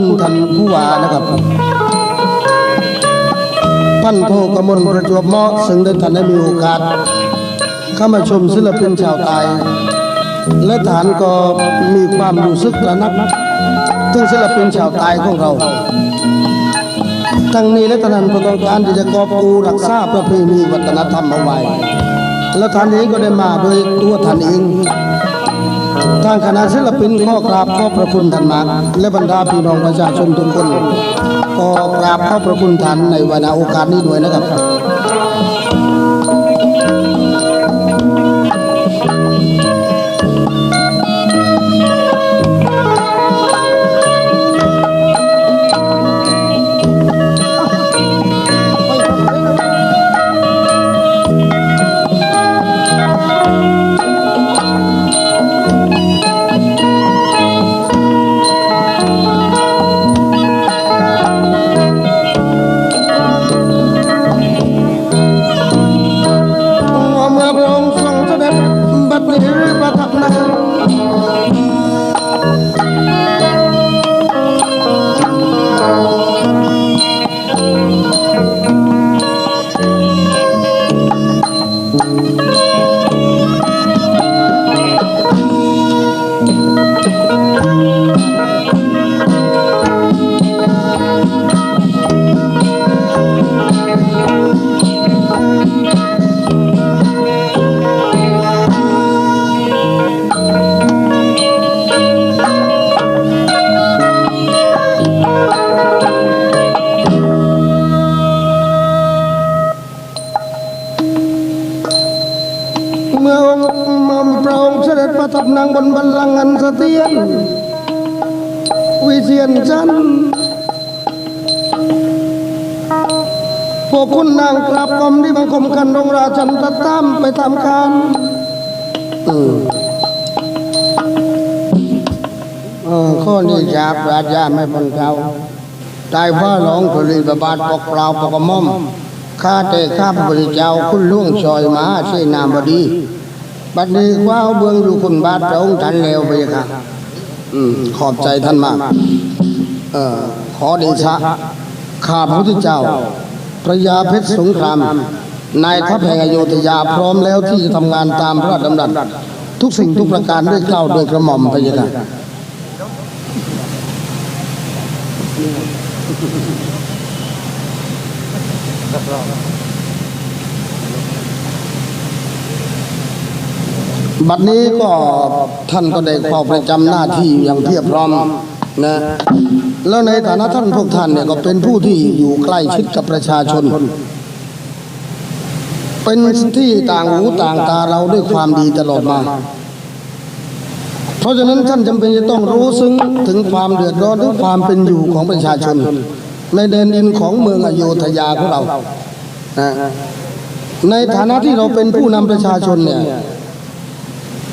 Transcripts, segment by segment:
คุณท่านผู้ว่านะครับพันโทกมลประจวบเหมาะซึ่งได้ท่านได้มีโอกาส เข้ามาชมศิลปินชาวไทยและฐานก็มีความรู้สึกระนับถึงศิลปินชาวไทยของเราทั้งนี้และท่านนั้นก็ต้องการที่จะกอบกู้รักษาประเพณีวัฒนธรรมเอาไว้และท่านเองก็ได้มาโดยตัวท่านเอง ทางคณะศิลปินขอกราบขอบพระคุณท่านมากและบรรดาพี่น้องประชาชนทุกคนก็กราบขอบพระคุณท่านในวันโอกาสนี้ด้วยนะครับ กรมที่บังคมกันองราชันตะตามไปทำการอืมเออข้อนี้จาบราชาไม่พ้นเขาตายฟ้าหลงทุลีประบาทปกเปล่าปกกม่อมข้าแต่ข้าพระพุทธเจ้าคุณล่วงซอยมาเสนามบดีบัดนี้ว้าวเบืองอยู่คุณบาทพระองค์ท่านแล้วไปค่ะอืมขอบใจท่านมาก เอ่อขอเดชะข้าพระพุทธเจ้า พระยาเพชรสงคราม นายทัพแห่งอโยธยาพร้อมแล้วที่จะทำงานตามพระราชดำรัสทุกสิ่งทุกประการด้วยเกล้าด้วยกระหม่อมพระยาค่ะบัดนี้ก็ท่านก็ได้เข้าประจำหน้าที่อย่างเพียบพร้อมนะ แล้วในฐานะท่านพวกท่านเนี่ยก็เป็นผู้ที่อยู่ใกล้ชิดกับประชาชน เป็นที่ต่างหูต่างตาเราด้วยความดีตลอดมา เพราะฉะนั้นท่านจำเป็นจะต้องรู้ซึ้งถึงความเดือดร้อนหรือความเป็นอยู่ของประชาชน ในแดนดินของเมืองอโยธยาของเรานะในฐานะที่เราเป็นผู้นำประชาชนเนี่ย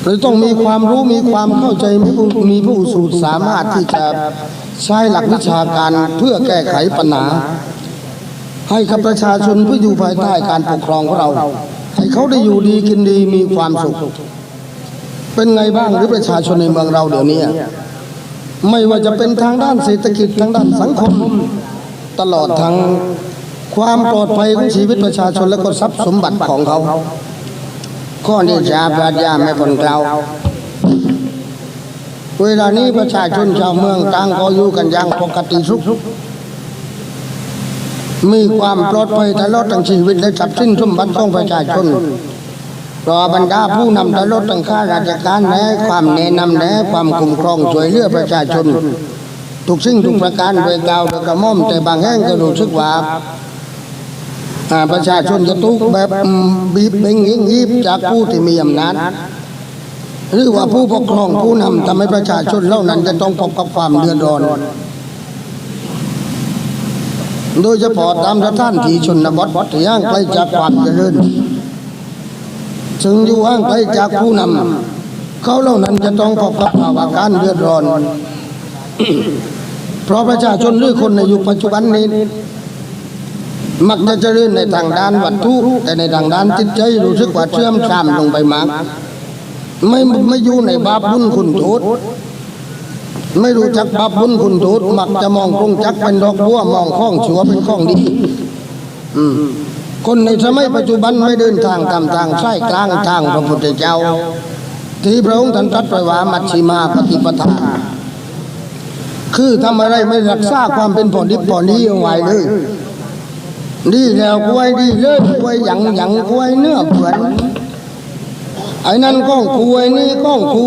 เราต้องมีความรู้มีความเข้าใจมีผู้มีผู้สูตรสามารถที่จะ ใช้หลักวิชาการเพื่อแก้ไขปัญหา ให้กับประชาชนเพื่อยู่ภายใต้การปกครองของเรา ให้เขาได้อยู่ดีกินดีมีความสุข เป็นไงบ้างหรือประชาชนในเมืองเราเดี๋ยวนี้ไม่ว่าจะเป็นทางด้านเศรษฐกิจทางด้านสังคม ตลอดทั้งความปลอดภัยของชีวิตประชาชนและก็ทรัพย์สมบัติของเขา ข้อนี้ชาปราชญาไม่พ้นเรา เวลานี้ประชาชนชาวเมืองต่างก็อยู่กันอย่างปกติสุข มีความปลอดภัยตลอดทั้งชีวิตและทรัพย์สินสมบัติของประชาชนรอบรรดาผู้นำตลอดทั้งข้าราชการและความแนะนำและความคุ้มครองช่วยเหลือประชาชน ทุกสิ่งทุกประการโดยกล่าวโดยกระม่อมแต่บางแห่งก็รู้สึกว่าประชาชนจะทุกแบบบีบเบ่งยิงยีบจากผู้ที่มีอำนาจ หรือว่าผู้ปกครองผู้นำทำให้ประชาชนเหล่านั้นจะต้องพบกับความเดือดร้อน โดยเฉพาะตามสถานที่ชนบทที่ห่างไกลจากความเจริญซึ่งอยู่ห่างไกลจากผู้นำเขาเหล่านั้นจะต้องพบกับภาวะการเดือดร้อน เพราะประชาชนหรือคนในยุคปัจจุบันนี้ มักจะเจริญในทางด้านวัตถุแต่ในทางด้านจิตใจรู้สึกว่าเชื่อมช้ำลงไปมาก ไม่ไม่อยู่ในบาปบุญคุณโทษไม่รู้จักบาปบุญคุณโทษมักจะมองกงจักเป็นดอกบัวมองข้องชัวเป็นข้องดี อืมคนในสมัยปัจจุบันไม่เดินทางตามทางใช้กลางทางพระพุทธเจ้า ที่พระองค์ท่านตรัสไว้ว่ามัชชิมาปฏิปทา คือทำอะไรไม่รักษาความเป็นผ่อนดิบผ่อนนี้เอาไว้เลยดีแล้วกล้วยดีเลยกล้วยหยังหยังกล้วยเนื้อเผือน ไอ้นั่นก้องกล้วยนี่ก้องคู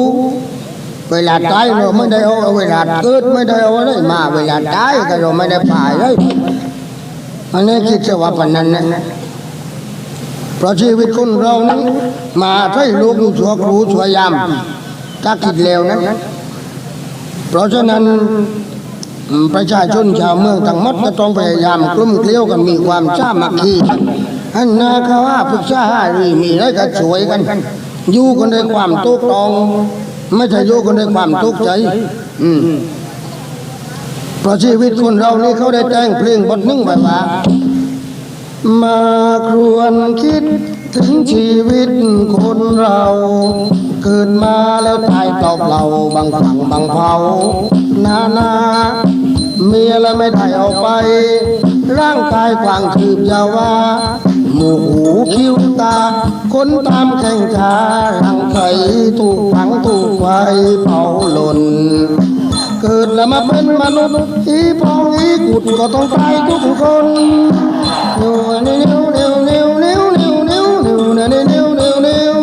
เวลาตายเราไม่ได้เอาเวลาเกิดไม่ได้เอาอะไรมา เวลาตายก็เราไม่ได้ผ่ายเลยอันนี้คิดจะว่าปานนั้นนะเพราะชีวิตคนเรานั้นมาใช้ลูกชัวครูชัวยามถ้าคิดแล้วนั้นเพราะฉะนั้นประชาชนชาวเมืองทั้งหมดก็ต้องพยายามกลุ่มเกลียวกันมีความสามัคคีอันนาคาว่าปรึกษาหารือมีอะไรก็ช่วยกัน อยู่กันด้วยความตุกตอง ไม่ใช่อยู่กันด้วยความทุกข์ใจ อืมเพราะชีวิตคนเรานี่เขาได้แต่งเพลงบทหนึ่งแบบว่ามาครวนคิดถึงชีวิตคนเราเกิดมาแล้วตายเปล่าเปล่าบางฝั่งบางเผานานาเมียแล้วไม่ได้เอาไป ร่างกายกวางคืบยาว่า มูหูคิ้วตา คนตามแข่งขารังไข่ถูกฝังถูกไฟเผาหล่น เกิดแล้วมาเป็นมนุษย์อีพองอีกุดก็ต้องตายทุกคนนิ้วนิ้วนิ้วนิ้วนิ้วนิ้วนิ้วนิ้วนิ้วนิ้วนิ้วนิ้ว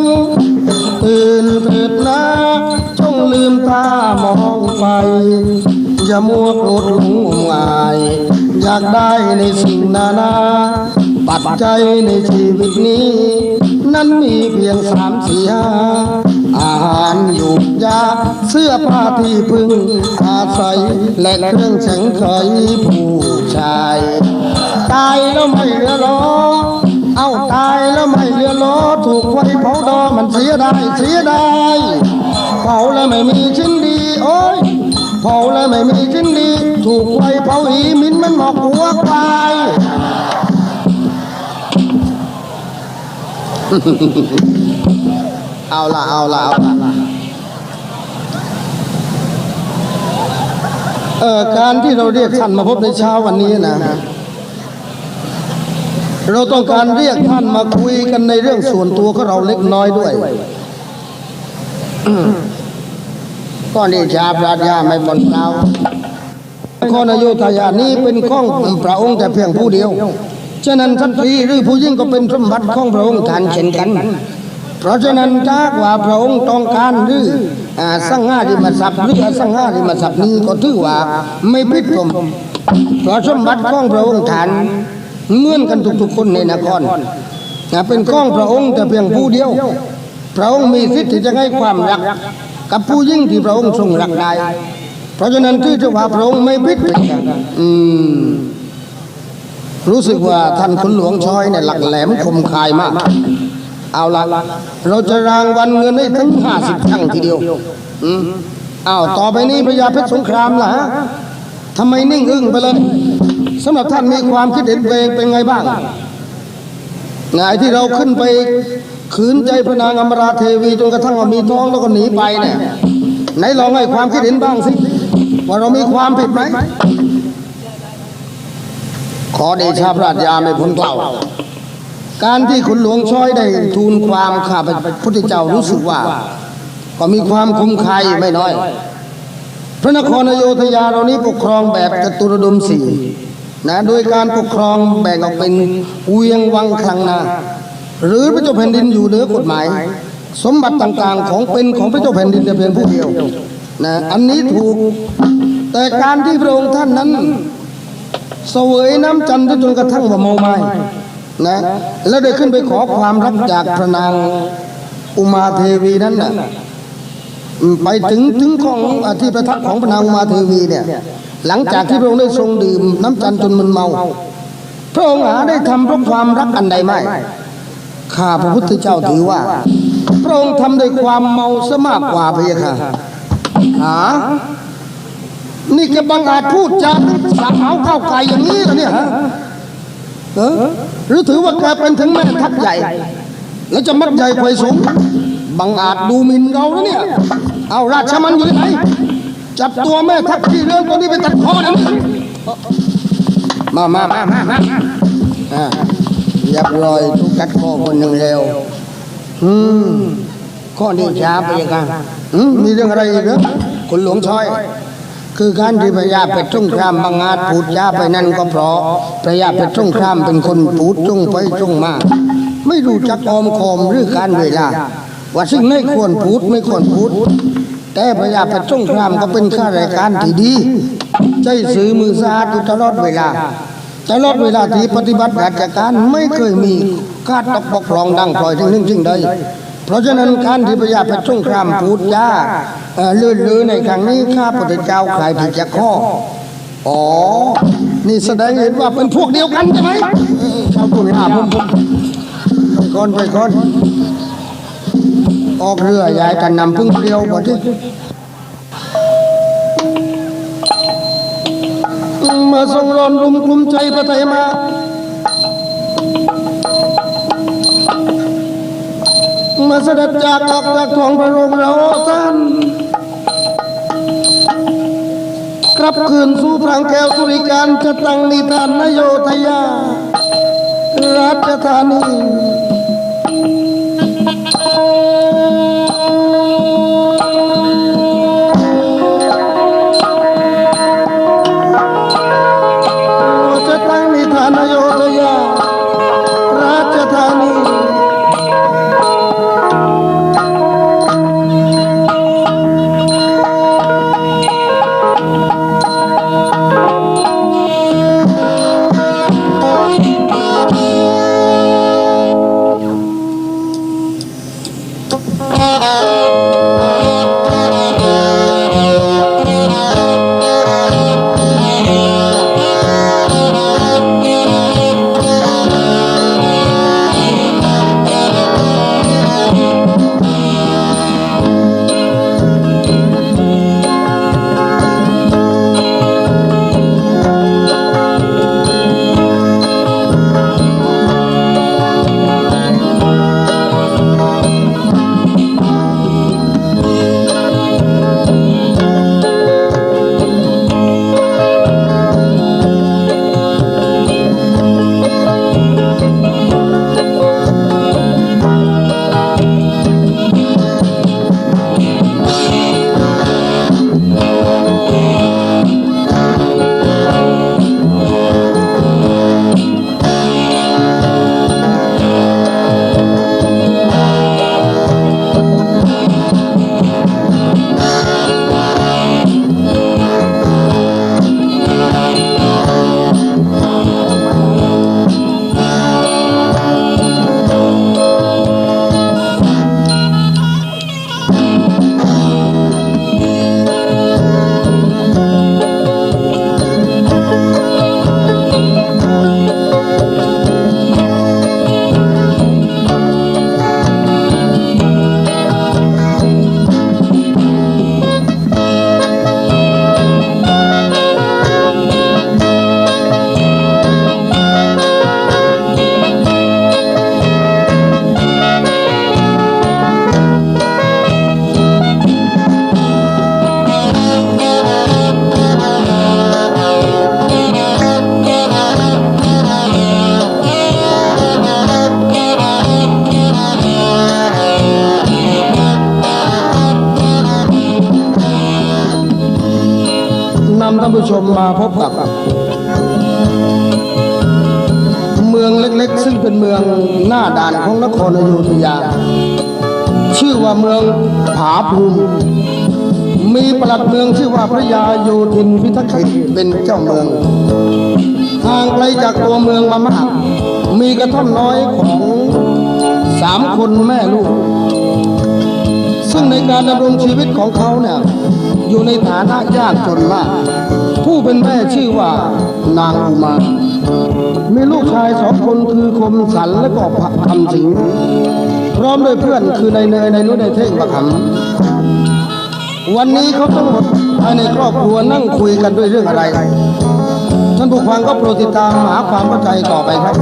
ตื่นเถิดนะจงลืมตามองไปอย่ามัวโกรธหลงงมงาย อยากได้ในสิ่งนานา ปัจจัยในชีวิตนี้ นั้นมีเพียงสามสี่ห้าอาหารอยู่ยา เสื้อผ้าที่พึ่งอาศัย และเครื่องแสงไขผู้ชายตายแล้วไม่เหลือล้อเอาตายแล้วไม่เหลือล้อถูกไฟเผาดอมันเสียดายเสียดายเผาแล้วไม่มีชิ้นดีโอ้ยเผาแล้วไม่มีชิ้นดี ถูกไฟเผาหีมินมันหมอกหัวควาย เอาละเอาละเอาละเอ่อการที่เราเรียกท่านมาพบในเช้าวันนี้นะ เราต้องการเรียกท่านมาคุยกันในเรื่องส่วนตัวของเราเล็กน้อยด้วยอืมก็นี่ชาพระยาไม่บนเราข้อนโยธยานี้เป็นข้องพระองค์แต่เพียงผู้เดียว ฉะนั้นท่านตรีหรือผู้ยิ่งก็เป็นสมบัติของพระองค์ท่านเช่นกัน เพราะฉะนั้นถ้าว่าพระองค์ต้องการหรืออ่าสังฆาริมทรัพย์หรือสังฆาริมทรัพย์นี้ก็ถือว่าไม่ผิดผมเพราะสมบัติของพระองค์ท่านเหมือนกันทุกๆคนในนครเป็นของพระองค์แต่เพียงผู้เดียว พระองค์มีสิทธิ์ที่จะให้ความรัก กับผู้ยิ่งที่พระองค์ทรงรักได้ เพราะฉะนั้นที่จะว่าพระองค์ไม่ผิดอืม รู้สึกว่าท่านคุณหลวงช้อยเนี่ยหลักแหลมคมคายมาก เอาละเราจะรางวัลเงินให้ถึงห้าสิบครั้งทีเดียวอืมอ้าวต่อไปนี้พญาเพชรสงครามล่ะฮะทำไมนิ่งอึ้งไปเลยสำหรับท่านมีความคิดเห็นเองเป็นไงบ้างไงที่เราขึ้นไปขืนใจพระนางอมราเทวีจนกระทั่งว่ามีท้องแล้วก็หนีไปเนี่ยไหนลองให้ความคิดเห็นบ้างสิว่าเรามีความผิดไหม ขอเดชะพระราชยาไม่พ้นเกล่าการที่คุณหลวงช้อยได้ทูลความข้าพระพุทธเจ้ารู้สึกว่า ก็มีความคุ้มค่าไม่น้อย พระนครอโยธยาเรานี้ปกครองแบบจตุรดมสี่นะโดยการปกครองแบ่งออกเป็นเวียงวังคลังนาหรือพระเจ้าแผ่นดินอยู่เหนือกฎหมาย สมบัติต่างๆ ของเป็นของพระเจ้าแผ่นดินแต่เพียงผู้เดียวนะอันนี้ถูกแต่การที่พระองค์ท่านนั้น เสวยน้ำจันทร์จนกระทั่งว่าเมาไม้นะแล้วได้ขึ้นไปขอความรักจากพระนางอุมาเทวีนั้นนะอืมไปถึงถึงของอาที่ประทับของพระนางอุมาเทวีเนี่ยหลังจากที่พระองค์ได้ทรงดื่มน้ำจันทร์จนมันเมา พระองค์หาได้ทำเพราะความรักอันใดไม่ข้าพระพุทธเจ้าถือว่า พระองค์ทำด้วยความเมาซะมากกว่าพระยาค่ะหา นี่แกบังอาจพูดจาสาวเอาเข้าไก่อย่างนี้เหรอเนี่ยฮะเออหรือถือว่าแกเป็นถึงแม่ทัพใหญ่ แล้วจะมัดใหญ่ไฟสูงบังอาจดูหมิ่นเราแล้วเนี่ย เอาราชมันอยู่ที่ไหนจับตัวแม่ทัพที่เรื่องตัวนี้ไปตัดคอเดี๋ยวนี้มามามามามาอ่าเรียบร้อยทุกตัดคอคนหนึ่งแล้วอืมข้อนี้ช้าไปยังไงอืมมีเรื่องอะไรอีกเหรอคุณหลวงช้อย คือการที่พระยาเป็ดทุ่งครามบางอาจพูดยาไปนั่นก็เพราะพระยาเป็ดทุ่งครามเป็นคนพูดจงไปจงมา ไม่รู้จักออมคอมหรือการเวลา ว่าซึ่งไม่ควรพูดไม่ควรพูด แต่พระยาเป็ดทุ่งครามก็เป็นข้าราชการที่ดีใจซื้อมือสะอาดตลอดเวลาตลอดเวลาที่ปฏิบัติราชการไม่เคยมีการตกบกพร่องดังปล่อยถึงนึ่งจึงใด เพราะฉะนั้นการที่พระยาเพชรสงครามพูดจาเลื่นลือในครั้งนี้ข้าพระเจ้าใครที่จะข้อ อ๋อ นี่แสดงเห็นว่าเป็นพวกเดียวกันใช่ไหมเออชาวตุลาผมไปก่อนไปก่อนออกเรือยายกันนำพึ่งเดียวบ่ที่มาทรงรอนรุมกลุ่มใจพระไทยมา เสด็จจากออกจากท้องพระโรงเราท่านกลับคืนสู่พรางแก้วสุริการจะตั้งนิทานนโยธยาราชธานี ชมมาพบกับ เมืองเล็กๆ ซึ่งเป็นเมืองหน้าด่านของนครอยุธยา ชื่อว่าเมืองผาภูมิ มีปลัดเมืองชื่อว่าพระยาโยธินพิทักษ์เป็นเจ้าเมืองห่างไกลจากตัวเมืองมามาก มีกระท่อมน้อยของสามคนแม่ลูก ซึ่งในการดำรงชีวิตของเขาเนี่ยอยู่ในฐานะยากจนมาก ผู้เป็นแม่ชื่อว่านางอุมา มีลูกชายสองคนคือคมสันและก็คำสิง พร้อมด้วยเพื่อนคือในเนยในรุ่นในเท่งประคำวันนี้เขาทั้งหมดภายในครอบครัวนั่งคุยกันด้วยเรื่องอะไรท่านผู้ฟังก็โปรดติดตามหาความเข้าใจต่อไปครับ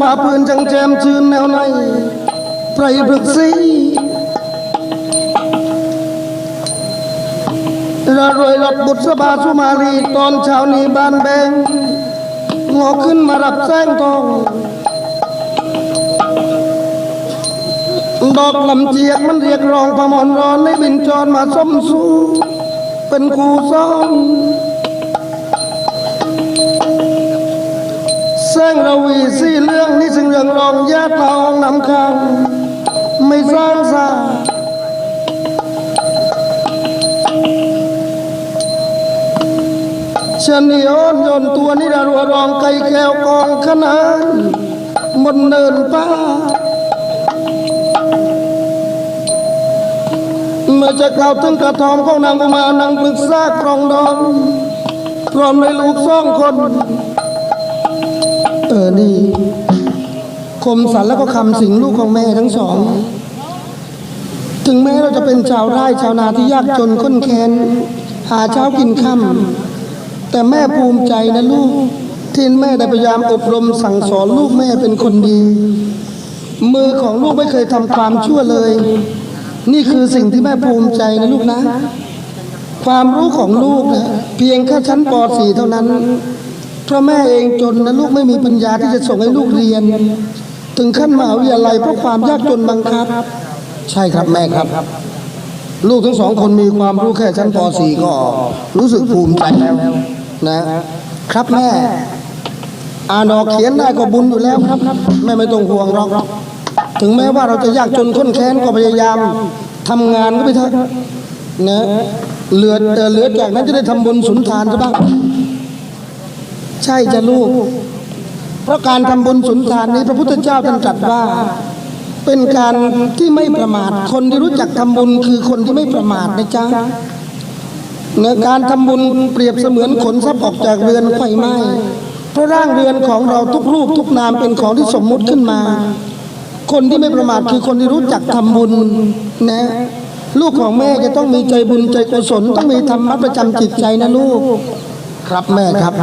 ผ้าพื้นจังแจมชื่นแนวในไพรบึกซีระรวยรับบุตรษบาสุมารีตอนเช้านี้บ้านแบงงอขึ้นมารับแสงทอง ดอกลำเจียกมันเรียกร้องพมอนร้อนในบินจรมาส้มสู้เป็นกูซ้อน แสงระวีสีเรื่องนี่ซึ่งเรื่องรองญาติทองนำข้างไม่สร้างสาชนิยนยนตัวนิรัวรองไก่แก้วกองขนานบนเนินป้าเมื่อจะกล่าวถึงกระทอมของนางกุมารนางปรึกษากรองดองพร้อมในลูกสองคน เออนี่คมสันแล้วก็คำสิงลูกของแม่ทั้งสอง ถึงแม้เราจะเป็นชาวไร่ชาวนาที่ยากจนข้นแค้น หาเช้ากินค่ำแต่แม่ภูมิใจนะลูก ที่แม่ได้พยายามอบรมสั่งสอนลูกแม่เป็นคนดี มือของลูกไม่เคยทำความชั่วเลย นี่คือสิ่งที่แม่ภูมิใจนะลูกนะ ความรู้ของลูกนะเพียงแค่ชั้นป .4 เท่านั้น เพราะแม่เองจนนะลูกไม่มีปัญญาที่จะส่งให้ลูกเรียน ถึงขั้นมหาวิทยาลัยเพราะความยากจนบังคับ ใช่ครับแม่ครับ ลูกทั้งสองคนมีความรู้แค่ชั้นป .4 ก็รู้สึกภูมิใจแล้วนะ ครับแม่อานอกเขียนได้ก็บุญอยู่แล้วครับ แม่ไม่ต้องห่วงหรอกถึงแม้ว่าเราจะยากจนข้นแค้นก็พยายามทำงานก็ไปเถอะนะเหลือเหลือจากนั้นจะได้ทำบุญสุนทานซะบ้าง ใช่จะลูก เพราะการทำบุญสุนทานนี้พระพุทธเจ้าท่านตรัสว่า เป็นการที่ไม่ประมาท คนที่รู้จักทำบุญคือคนที่ไม่ประมาทนะจ๊ะเนื้อการทำบุญเปรียบเสมือนขนทรัพย์ออกจากเรือนไฟไหม้เพราะร่างเรือนของเราทุกรูปทุกนามเป็นของที่สมมุติขึ้นมา คนที่ไม่ประมาทคือคนที่รู้จักทำบุญนะลูกของแม่จะต้องมีใจบุญใจกุศลต้องมีธรรมะประจำจิตใจนะลูก ครับแม่ครับ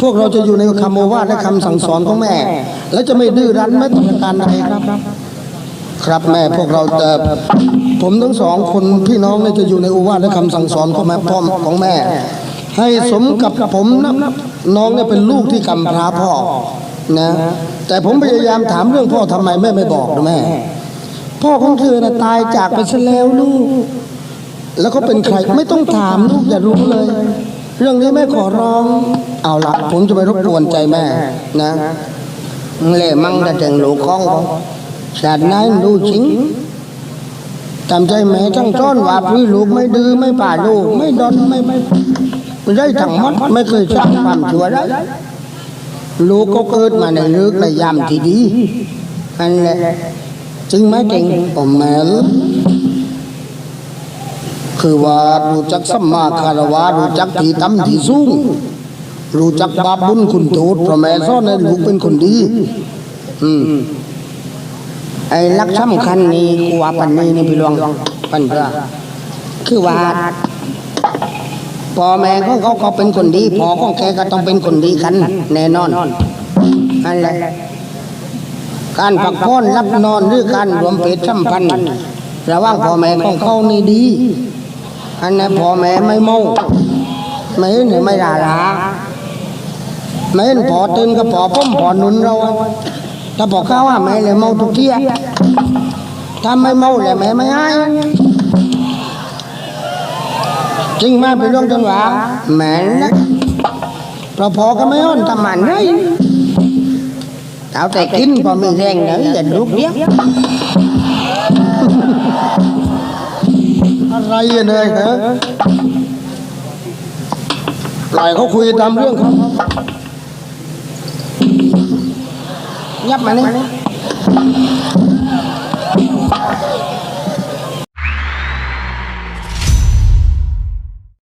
พวกเราจะอยู่ในคำโอวาทและคำสั่งสอนของแม่ และจะไม่ดื้อรั้นแม้แต่ประการใดครับ ครับแม่พวกเราจะผมทั้งสองคนพี่น้องเนี่ยจะอยู่ในโอวาทและคำสั่งสอนของแม่พ่อของแม่ ให้สมกับผมนะน้องเนี่ยเป็นลูกที่กำพร้าพ่อนะ แต่ผมพยายามถามเรื่องพ่อทำไมแม่ไม่บอกนะแม่ พ่อของเธอน่ะตายจากไปซะแล้วลูก แล้วเขาเป็นใครไม่ต้องถามลูกอย่ารู้เลย เรื่องนี้แม่ขอร้อง เอาละผมจะไปรบกวนใจแม่นะเล่มั่งแต่ถึงลูกของเขาชาตินั้นดูจริงตามใจแม่ทั้งจ้อนว่าพี่ลูกไม่ดื้อไม่ป่าลูกไม่ดอนไม่ไม่ได้ทั้งมดไม่เคยสร้างความชั่วได้ลูกก็เกิดมาในลือกในยามที่ดีอันแหละจึงไม่เก่งผมแม่ คือว่ารู้จักสัมมาคารวะรู้จักที่ต่ำที่สูงรู้จักบาปบุญคุณโทษพระแม่สอนให้ลูกเป็นคนดี อืมไอ้ลักสำคัญนี่กูว่าปันนี้นี่พี่หลวงปันเพื่อคือว่าพ่อแม่ของเขาก็เป็นคนดีพ่อของแกก็ต้องเป็นคนดีกันแน่นอนนั่นแหละการพักผ่อนรับนอนหรือการรวมเพศสัมพันธ์ระหว่างพ่อแม่ของเขานี่ดี อันนั้พ่อแม่ไม่เมาไม่เห็นหรือไม่ด่าลาไม่เห็นพอตื่นก็พอพ้มพอหนุนเราถ้าบอกเขาว่าแม่เลยเมาทุกที่ถ้าไม่เมาเลยแม่ไม่ให้จริงไหมเป็นเรื่องจนว่าแม่นะเพราพอก็ไม่อ้อนทำมันไรเอาแต่กินพอมีแรงเนอะอย่าลุกเดีย อะไรอะเนยฮะปล่อยเขาคุยตามเรื่องเขายับมานี่